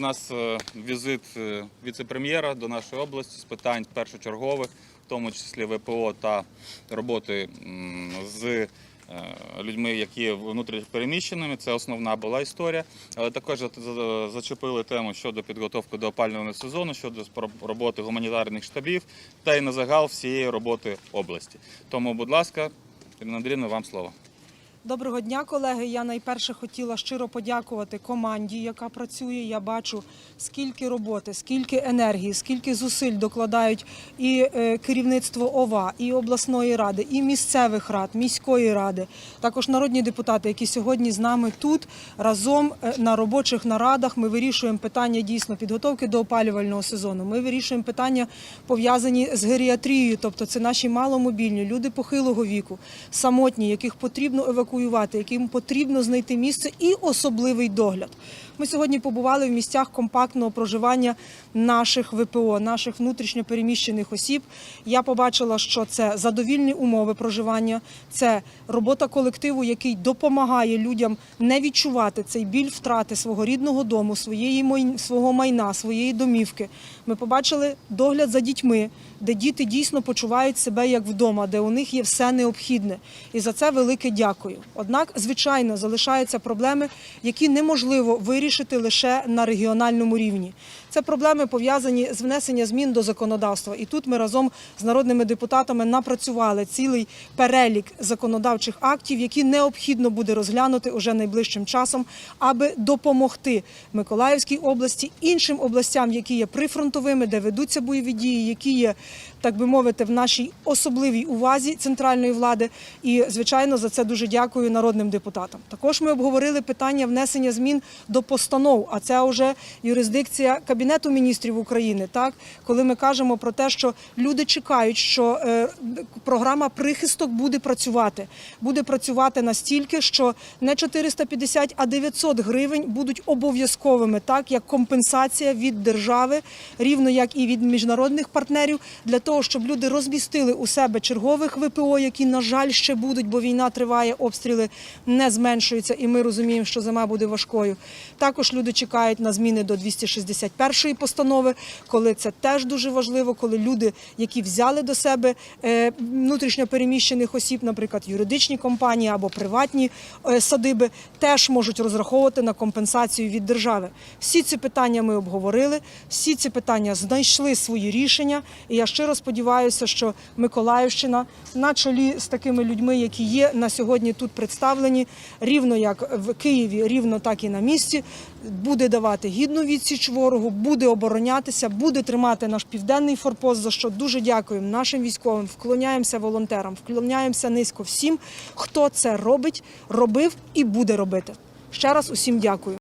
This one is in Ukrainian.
нас е, візит е, віце-прем'єра до нашої області з питань першочергових, в тому числі ВПО та роботи з е, людьми, які внутрішньопереміщеними. Це основна була історія. Але також за- за- зачепили тему щодо підготовки до опалювального сезону, щодо роботи гуманітарних штабів та й на загал всієї роботи області. Тому, будь ласка, Ірина Андрійовна, вам слово. Доброго дня, колеги. Я найперше хотіла щиро подякувати команді, яка працює. Я бачу, скільки роботи, скільки енергії, скільки зусиль докладають і е, керівництво ОВА, і обласної ради, і місцевих рад, міської ради, також народні депутати, які сьогодні з нами тут разом е, на робочих нарадах. Ми вирішуємо питання дійсно підготовки до опалювального сезону. Ми вирішуємо питання пов'язані з геріатрією, тобто це наші маломобільні люди похилого віку, самотні, яких потрібно евакуювати, яким потрібно знайти місце і особливий догляд. Ми сьогодні побували в місцях компактного проживання наших ВПО, наших внутрішньо переміщених осіб. Я побачила, що це задовільні умови проживання, це робота колективу, який допомагає людям не відчувати цей біль втрати свого рідного дому, своєї свого майна, своєї домівки. Ми побачили догляд за дітьми, де діти дійсно почувають себе як вдома, де у них є все необхідне. І за це велике дякую. Однак, звичайно, залишаються проблеми, які неможливо вирішити лише на регіональному рівні. Це проблеми пов'язані з внесенням змін до законодавства. І тут ми разом з народними депутатами напрацювали цілий перелік законодавчих актів, які необхідно буде розглянути уже найближчим часом, аби допомогти Миколаївській області, іншим областям, які є прифронтовими, де ведуться бойові дії, які є, так би мовити, в нашій особливій увазі центральної влади. І, звичайно, за це дуже дякую народним депутатам. Також ми обговорили питання внесення змін до постанов, а це вже юрисдикція Кабінету міністрів України. Так, коли ми кажемо про те, що люди чекають, що е, програма прихисток буде працювати, буде працювати настільки, що не 450, а 900 гривень будуть обов'язковими, так як компенсація від держави, рівно як і від міжнародних партнерів, для того, щоб люди розмістили у себе чергових ВПО, які на жаль ще будуть, бо війна триває, обстріли не зменшуються, і ми розуміємо, що зима буде важкою. Також люди чекають на зміни до 261 постанови, коли це теж дуже важливо, коли люди, які взяли до себе е, внутрішньо переміщених осіб, наприклад, юридичні компанії або приватні е, садиби, теж можуть розраховувати на компенсацію від держави. Всі ці питання ми обговорили, всі ці питання знайшли свої рішення. І я щиро сподіваюся, що Миколаївщина на чолі з такими людьми, які є на сьогодні тут представлені, рівно як в Києві, рівно так і на місці, буде давати гідну відсіч ворогу, буде оборонятися, буде тримати наш південний форпост. За що дуже дякуємо нашим військовим, вклоняємося волонтерам, вклоняємося низько всім, хто це робить, робив і буде робити. Ще раз усім дякую.